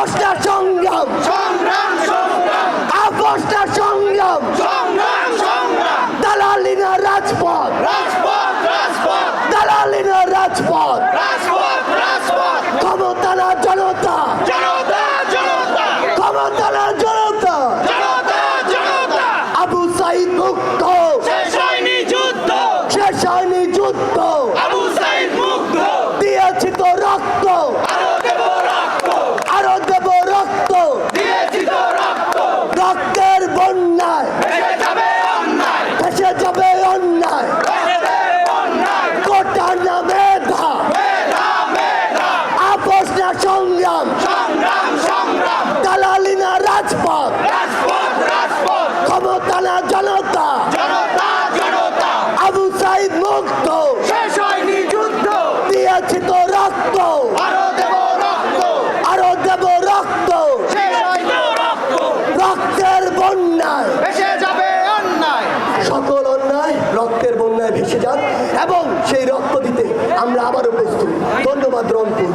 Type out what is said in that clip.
আপোষটার সংগ্রাম। সংগ্রাম সংগ্রাম। আপোষটার সংগ্রাম। সংগ্রাম সংগ্রাম। দালালি না রাজপথ। রাজপথ রাজপথ। দালালি না রাজপথ। রাজপথ রাজপথ। ক্ষমতা না জনতা। জনতা জনতা। ক্ষমতা না জনতা। জনতা জনতা। আবু সাইদ মুক্ত। শেষ হয়নি যুদ্ধ। শেষ হয়নি যুদ্ধ। সংগ্রাম। সংগ্রাম সংগ্রাম। দালালিনা রাজপথ। রাজপথ রাজপথ। ক্ষমতা না জনতা। আবু সাইদ মুক্ত। শেষ হয়নি যুদ্ধ। দিয়েছি তো রক্ত। আরও দেব রক্ত। আরও দেব রক্ত। শেষ হয়নি রক্ত। রক্তের বন্যায়। ভেসে যাবে অন্যায়। সকল অন্যায় রক্তের বন্যায় ভেসে যাক এবং সেই রক্ত দিতে আমরা আবারও প্রস্তুত। ধন্যবাদ রংপুর।